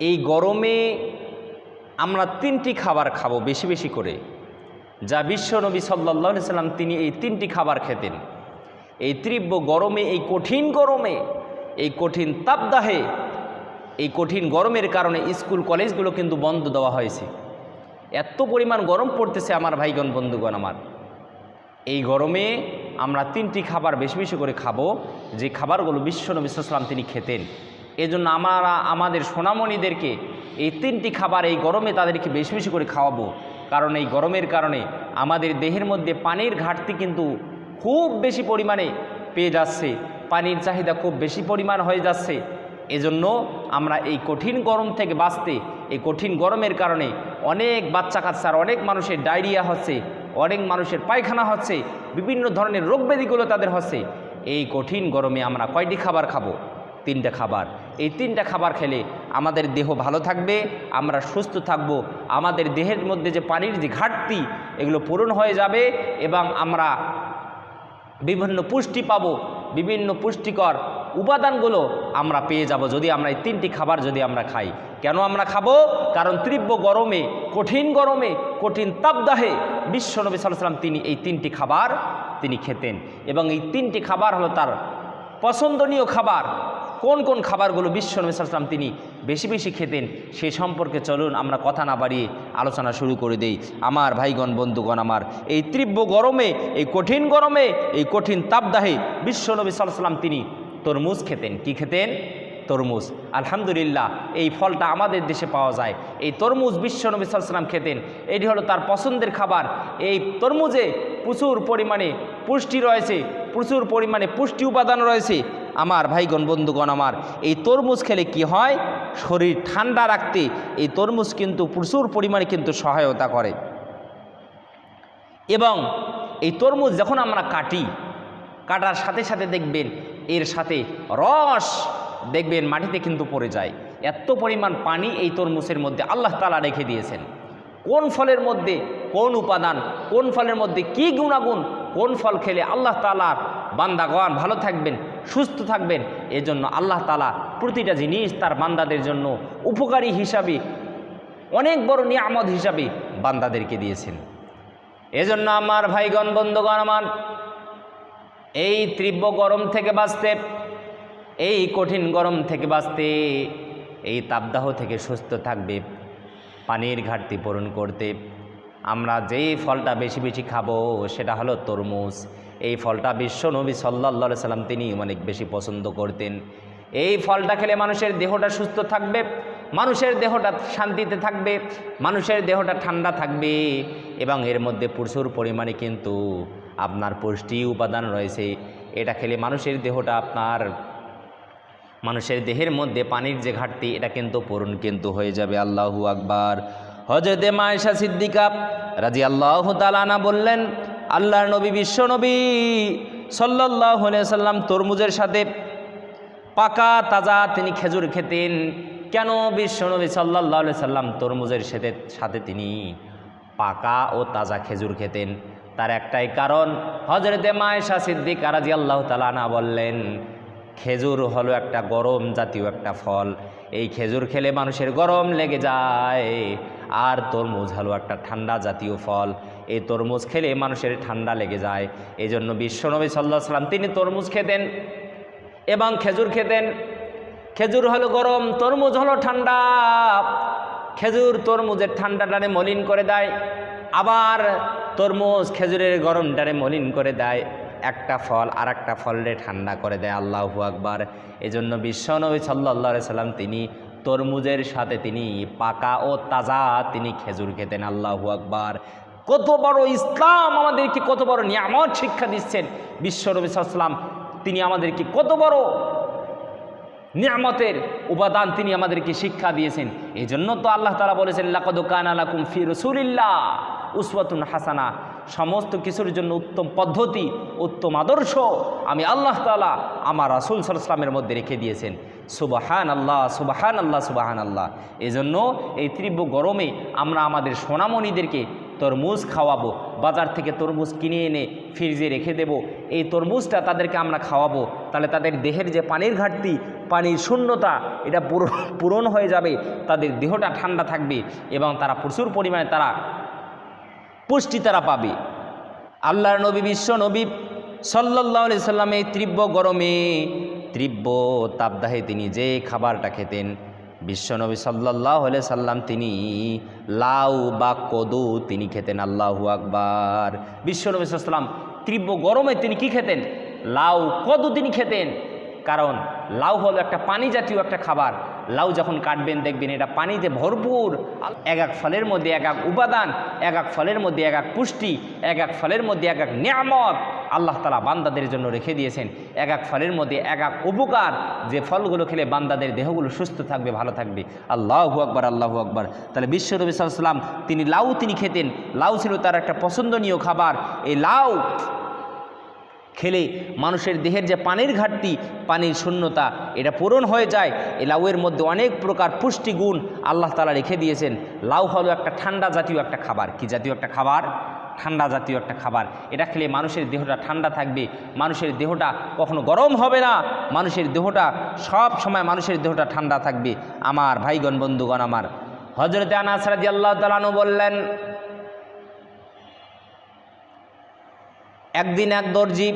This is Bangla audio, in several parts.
এই গরমে আমরা তিনটি খাবার খাব বেশি বেশি করে, যা বিশ্ব নবী সাল্লাহ সাল্লাম তিনি এই তিনটি খাবার খেতেন। এই তীব্র গরমে, এই কঠিন গরমে, এই কঠিন তাপদাহে, এই কঠিন গরমের কারণে স্কুল কলেজগুলো কিন্তু বন্ধ দেওয়া হয়েছে। এত পরিমাণ গরম পড়তেছে আমার ভাইগণ, বন্ধুগণ আমার। এই গরমে আমরা তিনটি খাবার বেশি বেশি করে খাব, যে খাবারগুলো বিশ্বনবী সাল্লাম তিনি খেতেন। এজন্য আমরা, আমাদের সোনামণিদেরকে এই তিনটি খাবার এই গরমে তাদেরকে বেশি বেশি করে খাওয়াবো। কারণ এই গরমের কারণে আমাদের দেহের মধ্যে পানির ঘাটতি কিন্তু খুব বেশি পরিমাণে পেয়ে যাচ্ছে। পানির চাহিদা খুব বেশি পরিমাণ হয়ে যাচ্ছে। এজন্য আমরা এই কঠিন গরম থেকে বাঁচতে, এই কঠিন গরমের কারণে অনেক বাচ্চা কাচ্চার অনেক মানুষের ডায়রিয়া হচ্ছে, অনেক মানুষের পায়খানা হচ্ছে, বিভিন্ন ধরনের রোগ ব্যাধিগুলো তাদের হচ্ছে। এই কঠিন গরমে আমরা কয়টি খাবার খাব? তিনটা খাবার। এই তিনটা খাবার খেলে আমাদের দেহ ভালো থাকবে, আমরা সুস্থ থাকব। আমাদের দেহের মধ্যে যে পানির যে ঘাটতি, এগুলো পূরণ হয়ে যাবে এবং আমরা বিভিন্ন পুষ্টি পাবো, বিভিন্ন পুষ্টিকর উপাদানগুলো আমরা পেয়ে যাব যদি আমরা এই তিনটি খাবার যদি আমরা খাই। কেন আমরা খাব? কারণ তীব্র গরমে, কঠিন গরমে, কঠিন তাপদাহে বিশ্বনবী সাল্লাম তিনি এই তিনটি খাবার তিনি খেতেন। এবং এই তিনটি খাবার হলো তার পছন্দনীয় খাবার। কোন কোন খাবারগুলো বিশ্বনবী সাল্লাম তিনি বেশি বেশি খেতেন সে সম্পর্কে চলুন আমরা কথা না বাড়িয়ে আলোচনা শুরু করে দেই। আমার ভাইগণ, বন্ধুগণ আমার, এই তীব্র গরমে, এই কঠিন গরমে, এই কঠিন তাপদাহে বিশ্বনবী সাল্লাম তিনি তরমুজ খেতেন। কি খেতেন? তরমুজ। আলহামদুলিল্লাহ, এই ফলটা আমাদের দেশে পাওয়া যায়। এই তরমুজ বিশ্বনবী সাল্লাম খেতেন। এটি হলো তার পছন্দের খাবার। এই তরমুজে প্রচুর পরিমাণে পুষ্টি রয়েছে, প্রচুর পরিমাণে পুষ্টি উপাদান রয়েছে। আমার ভাইগণ, বন্ধুগণ আমার, এই তরমুজ খেলে কি হয়? শরীর ঠান্ডা রাখতে এই তরমুজ কিন্তু প্রচুর পরিমাণে কিন্তু সহায়তা করে। এবং এই তরমুজ যখন আমরা কাটি, কাটার সাথে সাথে দেখবেন এর সাথে রস দেখবেন মাটিতে কিন্তু পড়ে যায়। এত পরিমাণ পানি এই তরমুজের মধ্যে আল্লাহ তালা রেখে দিয়েছেন। কোন ফলের মধ্যে কোন উপাদান, কোন ফলের মধ্যে কি গুণাগুণ, কোন ফল খেলে আল্লাহ তালার বান্দাগণ ভালো থাকবেন। সুস্থ থাকবেন। এজন্য আল্লাহ তালা প্রতিটা জিনিস তার বান্দাদের জন্য উপকারী হিসাবে, অনেক বড় নিয়ামত হিসাবে বান্দাদেরকে দিয়েছেন। এজন্য আমার ভাইগণ, বন্ধুগণ, আমার এই তীব্র গরম থেকে বাঁচতে, এই কঠিন গরম থেকে বাঁচতে, এই তাপদাহ থেকে সুস্থ থাকবে, পানির ঘাটতি পূরণ করতে, আমরা যেই ফলটা বেশি বেশি খাব সেটা হলো তরমুজ। এই ফলটা বিশ্ব নবী সাল্লা সাল্লাম তিনি অনেক বেশি পছন্দ করতেন। এই ফলটা খেলে মানুষের দেহটা সুস্থ থাকবে, মানুষের দেহটা শান্তিতে থাকবে, মানুষের দেহটা ঠান্ডা থাকবে এবং এর মধ্যে প্রচুর পরিমাণে কিন্তু আপনার পুষ্টি উপাদান রয়েছে। এটা খেলে মানুষের দেহটা আপনার, মানুষের দেহের মধ্যে পানির যে ঘাটতি, এটা কিন্তু পূরণ কিন্তু হয়ে যাবে। আল্লাহু আকবার। হজরতে মায়েশা সিদ্দিকা রাজি আল্লাহ তালানা বললেন আল্লাহর নবী বিশ্বনবী সাল্লাহ সাল্লাম তরমুজের সাথে পাকা, তাজা তিনি খেজুর খেতেন। কেন বিশ্বনবী সাল্লাহ সাল্লাম তরমুজের সাথে সাথে তিনি পাকা ও তাজা খেজুর খেতেন? তার একটাই কারণ হজরতে মায়েশা সিদ্দিক রাজি আল্লাহ তালানা বললেন, খেজুর হলো একটা গরম জাতীয় একটা ফল। এই খেজুর খেলে মানুষের গরম লেগে যায়, আর তরমুজ হলো একটা ঠান্ডা জাতীয় ফল। এই তরমুজ খেলে মানুষের ঠান্ডা লেগে যায়। এই জন্য বিশ্বনবী সাল্লাহ সাল্লাম তিনি তরমুজ খেতেন এবং খেজুর খেতেন। খেজুর হলো গরম, তরমুজ হলো ঠান্ডা। খেজুর তরমুজের ঠান্ডাটারে মলিন করে দেয়। আবার তরমুজ খেজুরের গরমটারে মলিন করে দেয়। একটা ফল আর একটা ফলরে ঠান্ডা করে দেয় আল্লাহু আকবার। এজন্য বিশ্বনবী সাল্লা সাল্লাম তিনি তরমুজের সাথে তিনি পাকা ও তাজা তিনি খেজুর খেতেন আল্লাহু আকবার। কত বড় ইসলাম আমাদেরকে কত বড় নিয়ামত শিক্ষা দিচ্ছেন। বিশ্বনবী সাল্লাম তিনি আমাদেরকে কত বড় নিয়ামতের উপাদান তিনি আমাদেরকে শিক্ষা দিয়েছেন। এই জন্য তো আল্লাহ তালা বলেছেন লাকদুকান আলাকুম ফি রসুলিল্লাহ উসওয়াতুন হাসানা। সমস্ত কিছুর জন্য উত্তম পদ্ধতি, উত্তম আদর্শ আমি আল্লাহ তালা আমার রাসুল সাল্লামের মধ্যে রেখে দিয়েছেন। সুবাহান আল্লাহ সুবাহান আল্লাহ সুবাহান আল্লাহ এজন্য এই তীব্র গরমে আমরা আমাদের সোনামণিদেরকে তরমুজ খাওয়াবো। বাজার থেকে তরমুজ কিনে এনে ফ্রিজে রেখে দেব। এই তরমুজটা তাদেরকে আমরা খাওয়াবো। তাহলে তাদের দেহের যে পানির ঘাটতি, পানির শূন্যতা, এটা পূরণ হয়ে যাবে। তাদের দেহটা ঠান্ডা থাকবে এবং তারা প্রচুর পরিমাণে তারা পুষ্টি তারা পাবে। আল্লাহর নবী, বিশ্ব নবী সাল্লাহ সাল্লাম তীব্র গরমে, তীব্র তাপদাহে তিনি যে খাবারটা খেতেন বিশ্বনবী সাল্লাহ আলি সাল্লাম তিনি লাউ বা কদু তিনি খেতেন, আল্লাহু আকবার। বিশ্বনবী সাল্লাম তীব্র গরমে তিনি কি খেতেন? লাউ, কদু তিনি খেতেন। কারণ লাউ হলো একটা পানি জাতীয় একটা খাবার। লাউ যখন কাটবেন, দেখবেন এটা পানিতে ভরপুর। এক এক ফলের মধ্যে এক এক উপাদান, এক এক ফলের মধ্যে এক এক পুষ্টি, এক এক ফলের মধ্যে এক এক নিয়ামত। আল্লাহ তালা বান্দাদের জন্য রেখে দিয়েছেন। এক এক ফলের মধ্যে এক এক উপকার। যে ফলগুলো খেলে বান্দাদের দেহগুলো সুস্থ থাকবে, ভালো থাকবে। আল্লাহু আকবার, আল্লাহু আকবর। তাহলে বিশ্ব নবী সাল্লাম তিনি লাউ তিনি খেতেন। লাউ ছিল তার একটা পছন্দনীয় খাবার। এই লাউ খেলে মানুষের দেহের যে পানির ঘাটতি, পানির শূন্যতা, এটা পূরণ হয়ে যায়। এই লাউয়ের মধ্যে অনেক প্রকার পুষ্টিগুণ আল্লাহ তালা রেখে দিয়েছেন। লাউ হলো একটা ঠান্ডা জাতীয় একটা খাবার। কি জাতীয় একটা খাবার? ঠান্ডা জাতীয় একটা খাবার। এটা খেলে মানুষের দেহটা ঠান্ডা থাকবে। মানুষের দেহটা কখনো গরম হবে না। মানুষের দেহটা সব সময় মানুষের দেহটা ঠান্ডা থাকবে। আমার ভাইগণ, বন্ধুগণ আমার। হজরতে আনাস রাজি আল্লাহ তালানু বললেন, একদিন এক দর্জি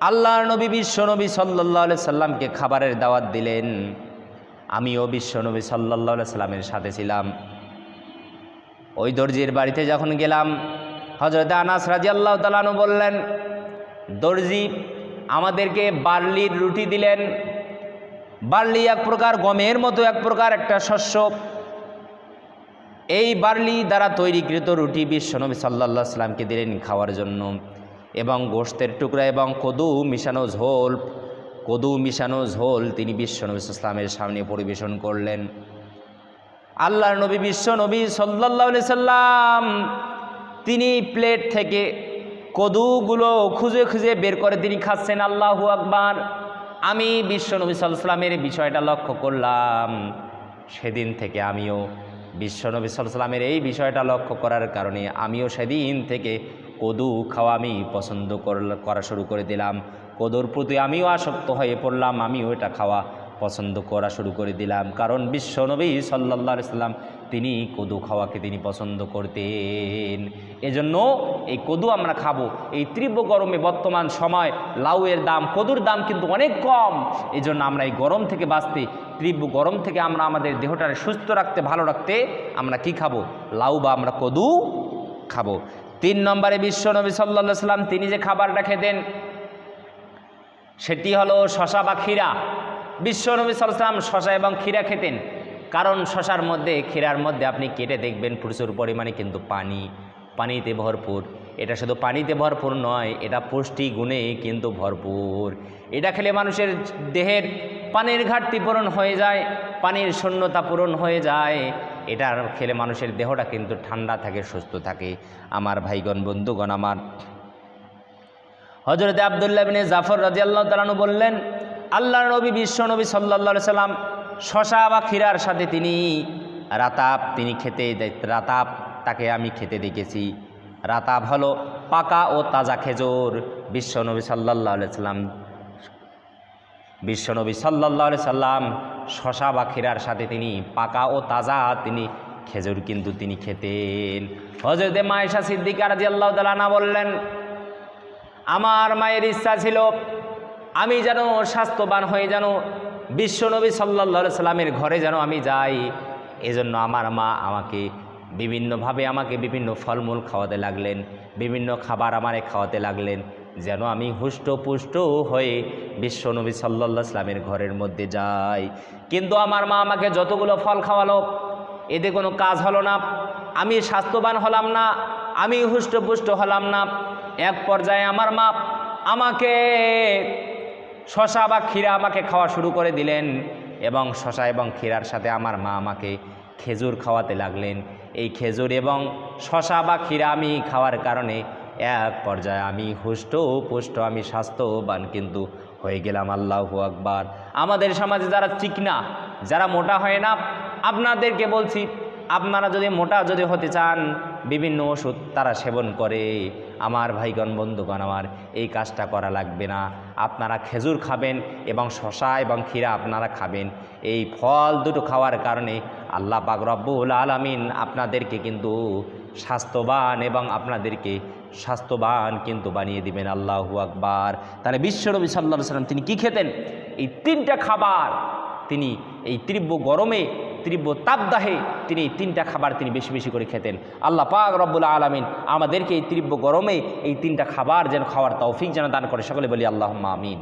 আল্লাহর নবী বিশ্বনবী সাল্লাহ সাল্লামকে খাবারের দাওয়াত দিলেন। আমিও বিশ্বনবী সাল্লাহ সাল্লামের সাথে ছিলাম। ওই দর্জির বাড়িতে যখন গেলাম হজরত আনাস রাজি আল্লাহ তালানু বললেন, দর্জি, আমাদেরকে বার্লির রুটি দিলেন। বার্লি এক প্রকার, গমের মতো এক প্রকার একটা শস্য। এই বার্লি দ্বারা তৈরিকৃত রুটি বিশ্বনবী সাল্লাহ সাল্লামকে দিলেন খাওয়ার জন্য এবং গোশতের টুকরা এবং কদু মিশানো ঝোল, কদু মিশানো ঝোল তিনি বিশ্বনবী ইসলামের সামনে পরিবেশন করলেন। আল্লাহর নবী বিশ্ব নবী সাল্লাহ সাল্লাম তিনি প্লেট থেকে কদুগুলো খুঁজে খুঁজে বের করে তিনি খাচ্ছেন, আল্লাহু আকবার। আমি বিশ্ব নবী সাল্লামের বিষয়টা লক্ষ্য করলাম। সেদিন থেকে আমিও বিশ্বনবী সাল্লামের এই বিষয়টা লক্ষ্য করার কারণে আমিও সেদিন থেকে কদু খাওয়া আমি পছন্দ করা শুরু করে দিলাম। কদুর প্রতি আমিও আসক্ত হয়ে পড়লাম, আমিও এটা খাওয়া পছন্দ করা শুরু করে দিলাম। কারণ বিশ্বনবী সাল্লাহ সাল্লাম তিনি কদু খাওয়াকে তিনি পছন্দ করতেন। এজন্য এই কদু আমরা খাব। এই তীব্র গরমে বর্তমান সময় লাউয়ের দাম, কদুর দাম কিন্তু অনেক কম। এই জন্য আমরা এই গরম থেকে বাঁচতে, তীব্র গরম থেকে আমরা আমাদের দেহটাকে সুস্থ রাখতে, ভালো রাখতে আমরা কি খাব? লাউ বা আমরা কদু খাব। তিন নম্বরে বিশ্বনবী সাল্লা সাল্লাম তিনি যে খাবারটা খেতেন, সেটি হলো শশা বা ক্ষীরা। বিশ্বনবী সাল্লাম শশা এবং ক্ষীরা খেতেন। কারণ শশার মধ্যে, ক্ষীরার মধ্যে আপনি কেটে দেখবেন প্রচুর পরিমাণে কিন্তু পানি, পানিতে ভরপুর। এটা শুধু পানিতে ভরপুর নয়, এটা পুষ্টি গুণে কিন্তু ভরপুর। এটা খেলে মানুষের দেহের পানির ঘাটতি পূরণ হয়ে যায়, পানির শূন্যতা পূরণ হয়ে যায়। এটা খেলে মানুষের দেহটা কিন্তু ঠান্ডা থাকে, সুস্থ থাকে। আমার ভাইগণ, বন্ধুগণ, আমার হজরত আবদুল্লাহ বিন জাফর রাজি আল্লাহ তালানু বললেন আল্লাহ নবী, বিশ্ব নবী সাল্লা সাল্লাম শশা বা ক্ষীরার সাথে তিনি রাতাপ তিনি খেতে রাতাপ তাকে আমি খেতে দেখেছি। রাতাপ হলো পাকা ও তাজা খেজুর বিশ্বনবী সাল্লাহ সাল্লাম বিশ্বনবী সাল্লাহ সাল্লাম শশা বা ক্ষীরার সাথে তিনি পাকা ও তাজা তিনি খেজুর কিন্তু তিনি খেতেন। হজরতে মায়েশা সিদ্দিকা রাজি আল্লাহ তালানা বললেন, আমার মায়ের ইচ্ছা ছিল আমি যেন স্বাস্থ্যবান হয়ে যেন বিশ্বনবী সাল্লা সাল্লামের ঘরে যেন আমি যাই, এজন্য আমার মা আমাকে বিভিন্নভাবে আমাকে বিভিন্ন ফলমূল খাওয়াতে লাগলেন, বিভিন্ন খাবার আমারে খাওয়াতে লাগলেন, যেন আমি হুষ্টপুষ্ট হয়ে বিশ্বনবী সাল্লা সাল্লামের ঘরের মধ্যে যাই। কিন্তু আমার মা আমাকে যতগুলো ফল খাওয়ালো, এতে কোনো কাজ হলো না, আমি স্বাস্থ্যবান হলাম না, আমি হুষ্টপুষ্ট হলাম না। এক পর্যায়ে আমার মা আমাকে শশা বা ক্ষীরা আমাকে খাওয়া শুরু করে দিলেন এবং শশা এবং ক্ষীরার সাথে আমার মা আমাকে খেজুর খাওয়াতে লাগলেন। এই খেজুর এবং শশা বা ক্ষীরা আমি খাওয়ার কারণে এক পর্যায়ে আমি হুষ্ট, পুষ্ট, আমি স্বাস্থ্যবান কিন্তু হয়ে গেলাম আল্লাহু আকবার। আমাদের সমাজে যারা চিকনা, যারা মোটা হয় না, আপনাদেরকে বলছি আপনারা যদি মোটা যদি হতে চান, বিভিন্ন ওষুধ তারা সেবন করে। আমার ভাইগণ, বন্ধুগণ আমার, এই কাজটা করা লাগবে না। আপনারা খেজুর খাবেন এবং শশা এবং ক্ষীরা আপনারা খাবেন। এই ফল দুটো খাওয়ার কারণে আল্লাহ পাক রব্বুল আলামিন আপনাদেরকে কিন্তু স্বাস্থ্যবান এবং আপনাদেরকে স্বাস্থ্যবান কিন্তু বানিয়ে দিবেন। আল্লাহু আকবার। তাহলে বিশ্বনবী সাল্লাহ সাল্লাম তিনি কি খেতেন? এই তিনটা খাবার তিনি এই তীব্র গরমে তীব্র তাপদাহে তিনি তিনটা খাবার তিনি বেশি বেশি করে খেতেন। আল্লাহ পাক রব্বুল আলমিন আমাদেরকে এই তীব্র গরমে এই তিনটা খাবার যেন খাওয়ার তৌফিক যেন দান করে। সকলে বলি আল্লাহ আমিন।